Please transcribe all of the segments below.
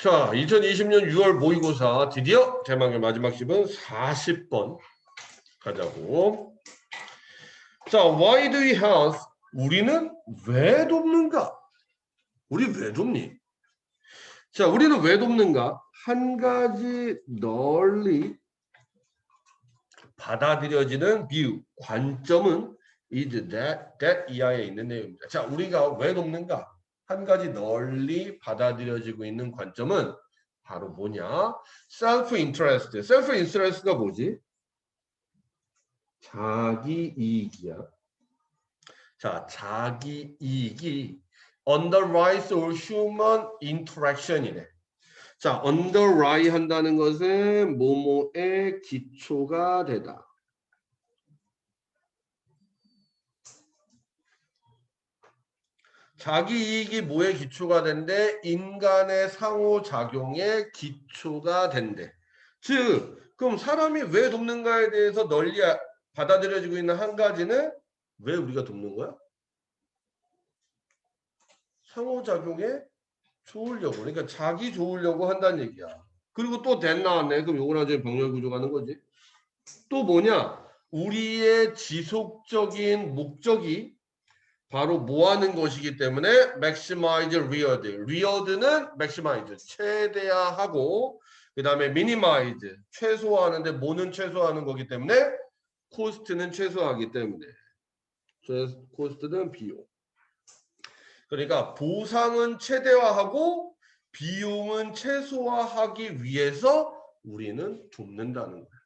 자, 2020년 6월 모의고사 드디어 대망의 마지막 시분 40번 가자고. 자, why do we have? 우리는 왜 돕는가? 우리 왜 돕니? 자, 우리는 왜 돕는가? 한 가지 널리 받아들여지는 view, 관점은 is that, that 이하에 있는 내용입니다. 자, 우리가 왜 돕는가? 한 가지 널리 받아들여지고 있는 관점은 바로 뭐냐? self interest. self interest가 뭐지? 자기 이익이야. 자, 자기 이익이 underlies or human interaction이래. 자, underlie 한다는 것은 뭐뭐의 기초가 되다. 자기 이익이 뭐의 기초가 된대? 인간의 상호작용의 기초가 된대. 즉, 그럼 사람이 왜 돕는가에 대해서 널리 아- 받아들여지고 있는 한 가지는 왜 우리가 돕는 거야? 상호작용에 좋으려고. 그러니까 자기 좋으려고 한다는 얘기야. 그리고 또 된 나왔네. 그럼 요거 나중에 병렬 구조 가는 거지. 또 뭐냐? 우리의 지속적인 목적이 바로 뭐 하는 것이기 때문에 maximize reward. reward는 maximize 최대화하고 그 다음에 minimize 최소화하는데 뭐는 최소화하는 거기 때문에 코스트는 최소화하기 때문에 최- 코스트는 비용. 그러니까 보상은 최대화하고 비용은 최소화하기 위해서 우리는 돕는다는 거야.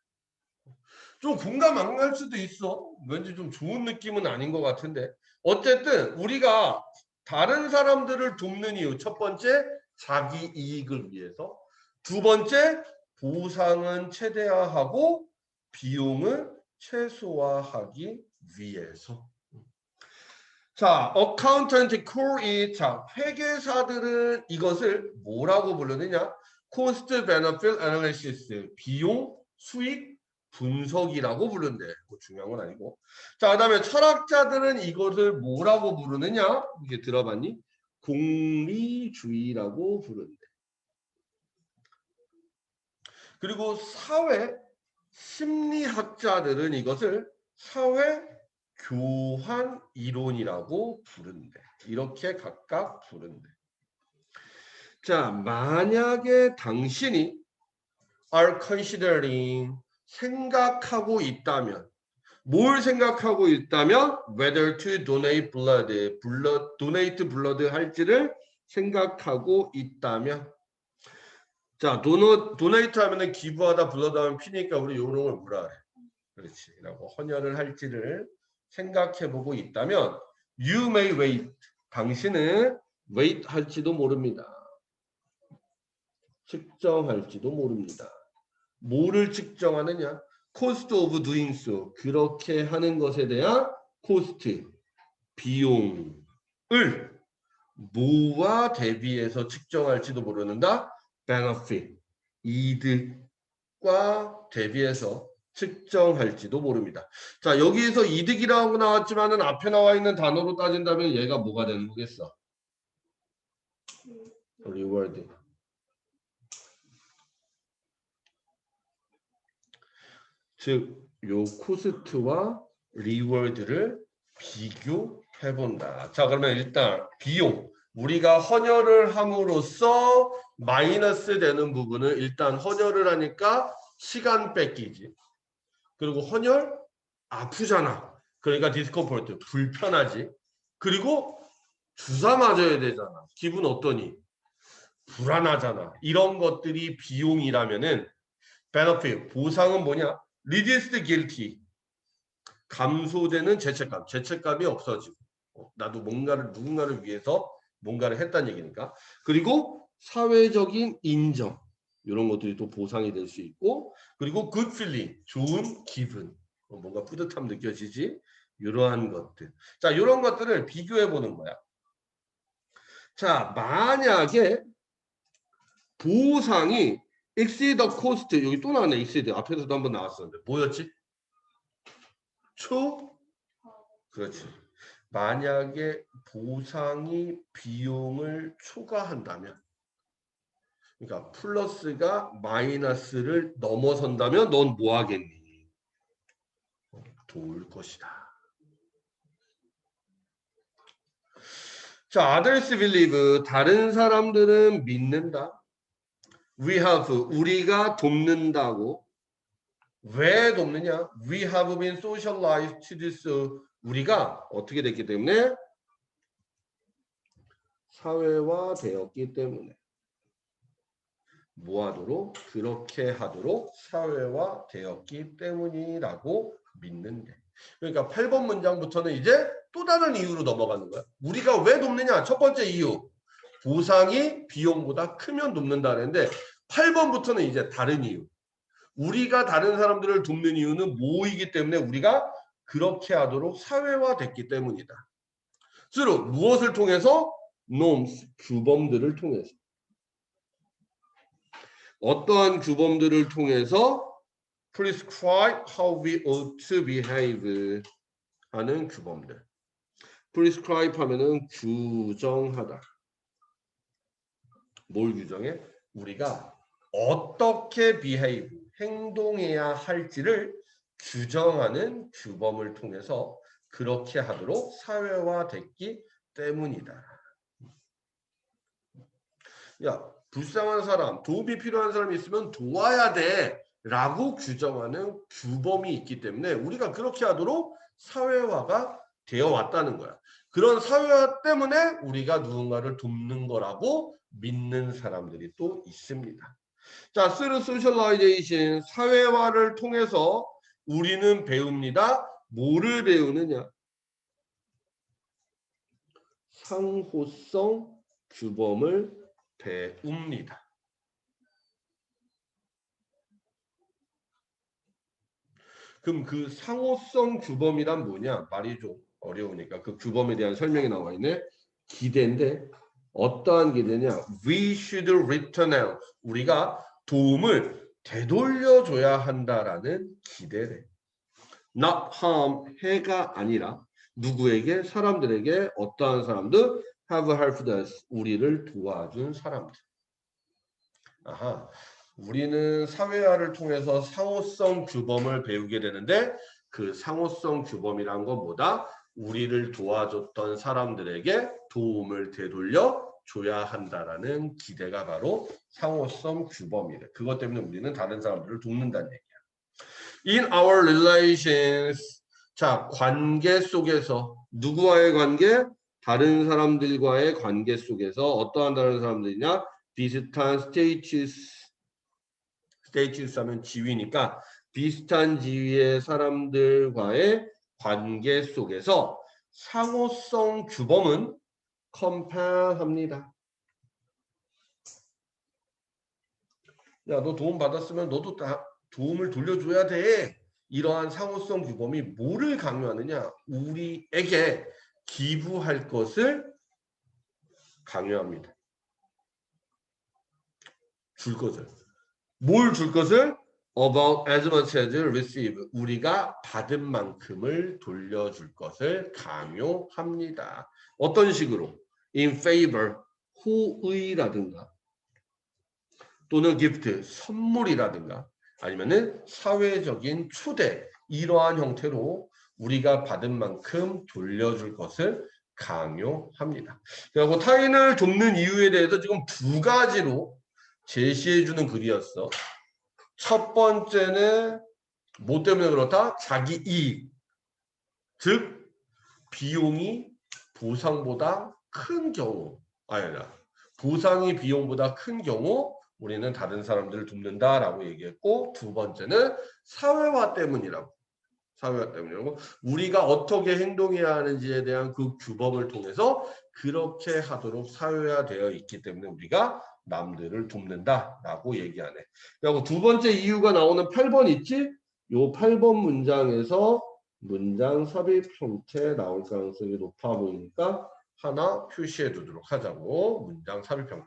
좀 공감 안 갈 수도 있어. 왠지 좀 좋은 느낌은 아닌 것 같은데. 어쨌든 우리가 다른 사람들을 돕는 이유 첫 번째 자기 이익을 위해서 두 번째 보상은 최대화하고 비용을 최소화하기 위해서. 자 어카운턴트 콜이 자 회계사들은 이것을 뭐라고 부르느냐? 코스트 베너필 애널리시스 비용 수익 분석이라고 부른대. 뭐 중요한 건 아니고. 자, 그다음에 철학자들은 이것을 뭐라고 부르느냐? 이게 들어봤니? 공리주의라고 부른대. 그리고 사회 심리학자들은 이것을 사회 교환 이론이라고 부른대. 이렇게 각각 부른대. 자, 만약에 당신이 are considering 생각하고 있다면 뭘 생각하고 있다면 whether to donate blood, blood donate blood 할지를 생각하고 있다면 자, 도너, donate 하면은 기부하다 하면 피니까 우리 요런 걸 뭐라 그래? 그렇지. 라고 헌혈을 할지를 생각해 보고 있다면 you may wait. 당신은 wait 할지도 모릅니다. 측정할지도 모릅니다. 뭐를 측정하느냐? cost of doing so. 그렇게 하는 것에 대한 cost, 비용을 뭐와 대비해서 측정할지도 모르는다. benefit, 이득과 대비해서 측정할지도 모릅니다. 자, 여기에서 이득이라고 나왔지만은 앞에 나와 있는 단어로 따진다면 얘가 뭐가 되는 거겠어? reward. 즉, 요 코스트와 리워드를 비교해 본다. 자, 그러면 일단 비용. 우리가 헌혈을 함으로써 마이너스 되는 부분은 일단 헌혈을 하니까 시간 뺏기지. 그리고 헌혈 아프잖아. 그러니까 디스컴포트 불편하지. 그리고 주사 맞아야 되잖아. 기분 어떠니? 불안하잖아. 이런 것들이 비용이라면은 benefit 보상은 뭐냐? Reduced guilty. 감소되는 죄책감, 죄책감이 없어지고. 어, 나도 뭔가를 누군가를 위해서 뭔가를 했다는 얘기니까. 그리고 사회적인 인정. 이런 것들이 또 보상이 될 수 있고 그리고 good feeling. 좋은 기분. 어, 뭔가 뿌듯함 느껴지지? 이러한 것들. 자 이런 것들을 비교해 보는 거야. 자 만약에 보상이 exceed the cost 여기 또 나왔네 exceed 앞에서도 한번 나왔었는데 뭐였지? 초 그렇지 만약에 보상이 비용을 초과한다면 그러니까 플러스가 마이너스를 넘어선다면 넌 뭐 하겠니? 도울 것이다. 자, others believe 다른 사람들은 믿는다. We have 우리가 돕는다고. 왜 돕느냐? We have been socialized to this. 우리가 어떻게 됐기 때문에 사회화 되었기 때문에 뭐 하도록 그렇게 하도록 사회화 되었기 때문이라고 믿는데. 그러니까 8번 문장부터는 이제 또 다른 이유로 넘어가는 거야. 우리가 왜 돕느냐? 첫 번째 이유. 보상이 비용보다 크면 돕는다 그랬는데 8번부터는 이제 다른 이유. 우리가 다른 사람들을 돕는 이유는 뭐이기 때문에 우리가 그렇게 하도록 사회화 됐기 때문이다. 주로 무엇을 통해서? norms, 규범들을 통해서. 어떠한 규범들을 통해서 prescribe how we ought to behave 하는 규범들. prescribe 하면은 규정하다. 뭘 규정해? 우리가 어떻게 behave, 행동해야 할지를 규정하는 규범을 통해서 그렇게 하도록 사회화됐기 때문이다. 야, 불쌍한 사람, 도움이 필요한 사람이 있으면 도와야 돼. 라고 규정하는 규범이 있기 때문에 우리가 그렇게 하도록 사회화가 되어 왔다는 거야. 그런 사회화 때문에 우리가 누군가를 돕는 거라고 믿는 사람들이 또 있습니다. 자, 스루 소셜라이제이션 사회화를 통해서 우리는 배웁니다. 뭐를 배우느냐? 상호성 규범을 배웁니다. 그럼 그 상호성 규범이란 뭐냐? 말이 좀 어려우니까 그 규범에 대한 설명이 나와 있네. 기대인데 어떠한 기대냐? We should return out. 우리가 도움을 되돌려줘야 한다라는 기대래. Not harm, 해가 아니라 누구에게? 사람들에게 어떠한 사람들? Have helped us. 우리를 도와준 사람들. 아하. 우리는 사회화를 통해서 상호성 규범을 배우게 되는데 그 상호성 규범이란 것보다 우리를 도와줬던 사람들에게 도움을 되돌려 줘야 한다라는 기대가 바로 상호성 규범이래. 그것 때문에 우리는 다른 사람들을 돕는다는 얘기야. In our relations, 자 관계 속에서 누구와의 관계? 다른 사람들과의 관계 속에서 어떠한 다른 사람들이냐? 비슷한 스테이투스 스테이투스 하면 지위니까 비슷한 지위의 사람들과의 관계 속에서 상호성 규범은 컴파합니다. 야, 너 도움 받았으면 너도 다 도움을 돌려줘야 돼. 이러한 상호성 규범이 뭐를 강요하느냐? 우리에게 기부할 것을 강요합니다. 줄 것을. 뭘 줄 것을? About as much as receive. 우리가 받은 만큼을 돌려줄 것을 강요합니다. 어떤 식으로? In favor, 호의라든가 또는 gift, 선물이라든가 아니면은 사회적인 초대 이러한 형태로 우리가 받은 만큼 돌려줄 것을 강요합니다. 그리고 타인을 돕는 이유에 대해서 지금 두 가지로 제시해 주는 글이었어. 첫 번째는 뭐 때문에 그렇다? 자기 이익. 즉 비용이 보상보다 큰 경우 아니라 보상이 비용보다 큰 경우 우리는 다른 사람들을 돕는다라고 얘기했고 두 번째는 사회화 때문이라고 사회화 때문이라고 우리가 어떻게 행동해야 하는지에 대한 그 규범을 통해서 그렇게 하도록 사회화되어 있기 때문에 우리가 남들을 돕는다라고 얘기하네. 그리고 두 번째 이유가 나오는 8번 있지? 요 8번 문장에서 문장 삽입 형태 나올 가능성이 높아 보이니까 하나 표시해 두도록 하자고 문장 삽입 형태.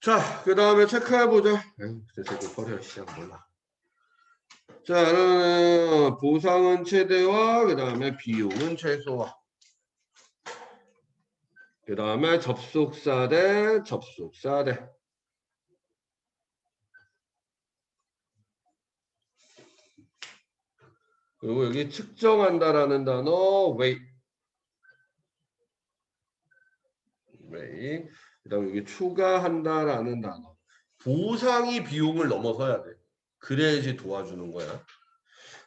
자, 그 다음에 체크해 보자. 대체 버려 시작 몰라. 자, 보상은 최대화, 그 다음에 비용은 최소화. 그 다음에 접속사 대 접속사 대. 그리고 여기 측정한다라는 단어 weigh weigh 그다음 여기 추가한다라는 단어. 보상이 비용을 넘어서야 돼. 그래야지 도와주는 거야.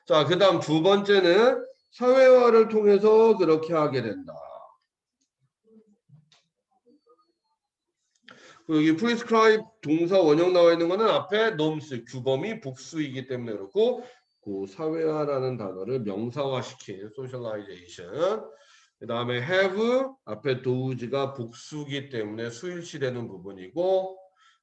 자 그다음 두 번째는 사회화를 통해서 그렇게 하게 된다 그리고 여기 prescribe 동사 원형 나와 있는 거는 앞에 norms 규범이 복수이기 때문에 그렇고 그 사회화라는 단어를 명사화시킨 socialization. 그 다음에 have 앞에 does가 복수기 때문에 수일치되는 부분이고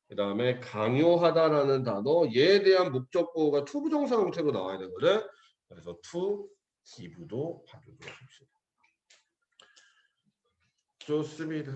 그 다음에 강요하다라는 단어 얘에 대한 목적 보호가 to 부정사 형태로 나와야 되거든 그래서 to give도 봐주도록 합시다. 좋습니다